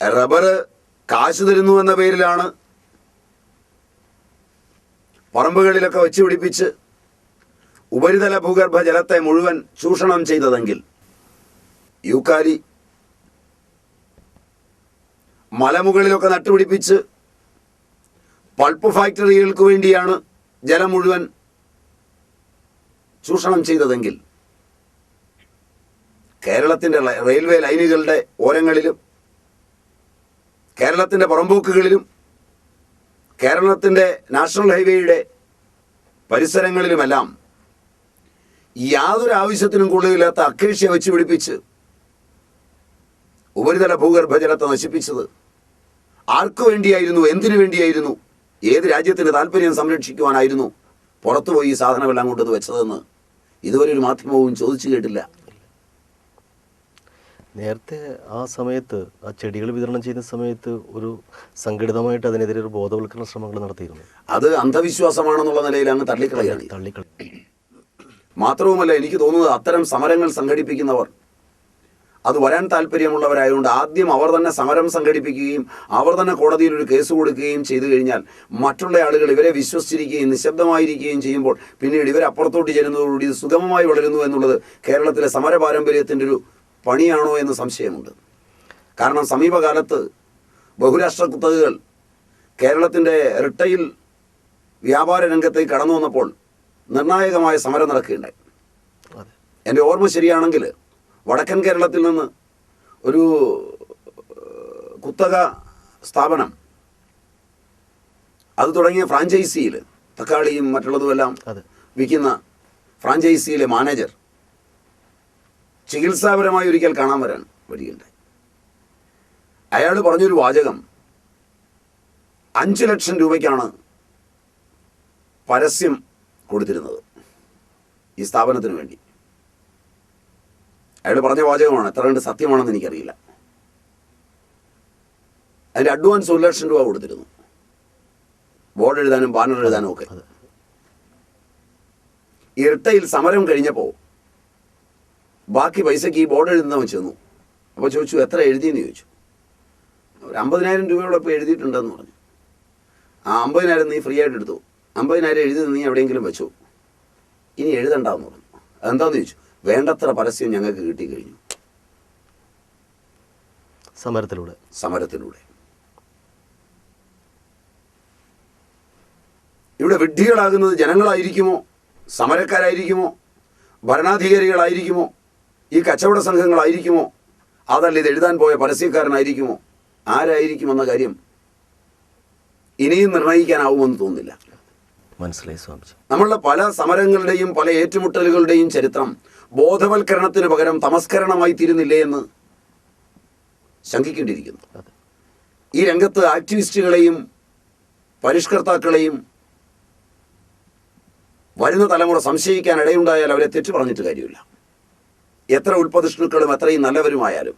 Rubber കാശ് തരുന്നു എന്ന പേരിലാണ് പറമ്പുകളിലൊക്കെ വെച്ച് പിടിപ്പിച്ച് ഉപരിതല ഭൂഗർഭ ജലത്തെ മുഴുവൻ ചൂഷണം ചെയ്തതെങ്കിൽ യൂക്കാലി മലമുകളിലൊക്കെ നട്ടുപിടിപ്പിച്ച് പൾപ്പ് ഫാക്ടറികൾക്ക് വേണ്ടിയാണ് ജലം മുഴുവൻ ചൂഷണം ചെയ്തതെങ്കിൽ കേരളത്തിന്റെ റെയിൽവേ ലൈനുകളുടെ ഓരങ്ങളിലും കേരളത്തിന്റെ പുറമ്പോക്കുകളിലും കേരളത്തിന്റെ നാഷണൽ ഹൈവേയുടെ പരിസരങ്ങളിലുമെല്ലാം യാതൊരു ആവശ്യത്തിനും കൂടുതലില്ലാത്ത അക്കേഷ്യ വെച്ച് പിടിപ്പിച്ച് ഉപരിതല ഭൂഗർഭജലത്തെ നശിപ്പിച്ചത് ആർക്കു വേണ്ടിയായിരുന്നു എന്തിനു വേണ്ടിയായിരുന്നു ഏത് രാജ്യത്തിന്റെ താല്പര്യം സംരക്ഷിക്കുവാനായിരുന്നു പുറത്തുപോയി ഈ സാധനമെല്ലാം കൊണ്ടുവന്ന് വെച്ചതെന്ന് ഇതുവരെ ഒരു മാധ്യമവും ചോദിച്ചു കേട്ടില്ല. നേരത്തെ ആ സമയത്ത് ആ ചെടികൾ വിതരണം ചെയ്യുന്ന സമയത്ത് ഒരു സംഘടിതമായിട്ട് അതിനെതിരെ ഒരു ബോധവൽക്കരണ ശ്രമങ്ങൾ നടത്തിയിരുന്നു? അത് അന്ധവിശ്വാസമാണെന്നുള്ള നിലയിൽ അങ്ങ് തള്ളിക്കളയാണ് തള്ളിക്കളി മാത്രവുമല്ല എനിക്ക് തോന്നുന്നത് അത്തരം സമരങ്ങൾ സംഘടിപ്പിക്കുന്നവർ അത് വരാൻ താല്പര്യമുള്ളവരായതുകൊണ്ട് ആദ്യം അവർ തന്നെ സമരം സംഘടിപ്പിക്കുകയും അവർ തന്നെ കോടതിയിൽ ഒരു കേസ് കൊടുക്കുകയും ചെയ്തു കഴിഞ്ഞാൽ മറ്റുള്ള ആളുകൾ ഇവരെ വിശ്വസിച്ചിരിക്കുകയും നിശബ്ദമായിരിക്കുകയും ചെയ്യുമ്പോൾ പിന്നീട് ഇവർ അപ്പുറത്തോട്ട് ചെല്ലുന്നതോടുകൂടി സുഗമമായി വളരുന്നു എന്നുള്ളത് കേരളത്തിലെ സമര പാരമ്പര്യത്തിന്റെ ഒരു പണിയാണോ എന്ന് സംശയമുണ്ട്. കാരണം സമീപകാലത്ത് ബഹുരാഷ്ട്ര കുത്തകകൾ കേരളത്തിന്റെ റിട്ടയിൽ വ്യാപാര രംഗത്തേക്ക് കടന്നു വന്നപ്പോൾ നിർണായകമായ സമരം നടക്കുകയുണ്ടായി. എന്റെ ഓർമ്മ ശരിയാണെങ്കിൽ വടക്കൻ കേരളത്തിൽ നിന്ന് ഒരു കുത്തക സ്ഥാപനം അത് തുടങ്ങിയ ഫ്രാഞ്ചൈസിയിൽ തക്കാളിയും മറ്റുള്ളതുമെല്ലാം വിൽക്കുന്ന ഫ്രാഞ്ചൈസിയിലെ മാനേജർ ചികിത്സാപരമായി ഒരിക്കൽ കാണാൻ വരാൻ വരികയുണ്ടായി. അയാൾ പറഞ്ഞൊരു വാചകം അഞ്ച് ലക്ഷം രൂപയ്ക്കാണ് പരസ്യം കൊടുത്തിരുന്നത് ഈ സ്ഥാപനത്തിന് വേണ്ടി. അയാൾ പറഞ്ഞ വാചകമാണ് എത്ര കണ്ട് സത്യമാണെന്ന് എനിക്കറിയില്ല. അതിന്റെ അഡ്വാൻസ് ഒരു ലക്ഷം രൂപ കൊടുത്തിരുന്നു. ബോർഡ് എഴുതാനും ബാനർ എഴുതാനും ഒക്കെ. ഇരട്ടയിൽ സമരം കഴിഞ്ഞപ്പോൾ ബാക്കി പൈസക്ക് ഈ ബോർഡ് എഴുതുന്നവൻ ചെന്നു. അപ്പോൾ ചോദിച്ചു എത്ര എഴുതിയെന്ന്? ചോദിച്ചു. ഒരു അമ്പതിനായിരം രൂപയോടെ ഇപ്പോൾ എഴുതിയിട്ടുണ്ടെന്ന് പറഞ്ഞു. ആ അമ്പതിനായിരം നീ ഫ്രീ ആയിട്ട് എടുത്തു. അമ്പതിനായിരം എഴുതി നീ എവിടെയെങ്കിലും വെച്ചു. ഇനി എഴുതണ്ടെന്ന് പറഞ്ഞു. അതെന്താന്ന് ചോദിച്ചു. വേണ്ടത്ര പരസ്യം ഞങ്ങൾക്ക് കിട്ടിക്കഴിഞ്ഞു സമരത്തിലൂടെ. സമരത്തിലൂടെ. ഇവിടെ വിഡ്ഢികളാകുന്നത് ജനങ്ങളായിരിക്കുമോ? സമരക്കാരായിരിക്കുമോ? ഭരണാധികാരികളായിരിക്കുമോ? ഈ കച്ചവട സംഘങ്ങളായിരിക്കുമോ? അതല്ല ഇത് എഴുതാൻ പോയ പരസ്യക്കാരനായിരിക്കുമോ? ആരായിരിക്കുമെന്ന കാര്യം ഇനിയും നിർണയിക്കാനാവുമെന്ന് തോന്നുന്നില്ല. മനസ്സിലായി സ്വാമിജി. നമ്മളുടെ പല സമരങ്ങളുടെയും പല ഏറ്റുമുട്ടലുകളുടെയും ചരിത്രം ബോധവൽക്കരണത്തിന് പകരം തമസ്കരണമായി തീരുന്നില്ലേ എന്ന് ശങ്കിക്കേണ്ടിയിരിക്കുന്നു. ഈ രംഗത്ത് ആക്ടിവിസ്റ്റുകളെയും പരിഷ്കർത്താക്കളെയും വരുന്ന തലമുറ സംശയിക്കാൻ ഇടയുണ്ടായാൽ അവരെ തെറ്റു പറഞ്ഞിട്ട് കാര്യമില്ല. എത്ര ഉൽപ്പതിഷ്ണുക്കളും അത്രയും നല്ലവരുമായാലും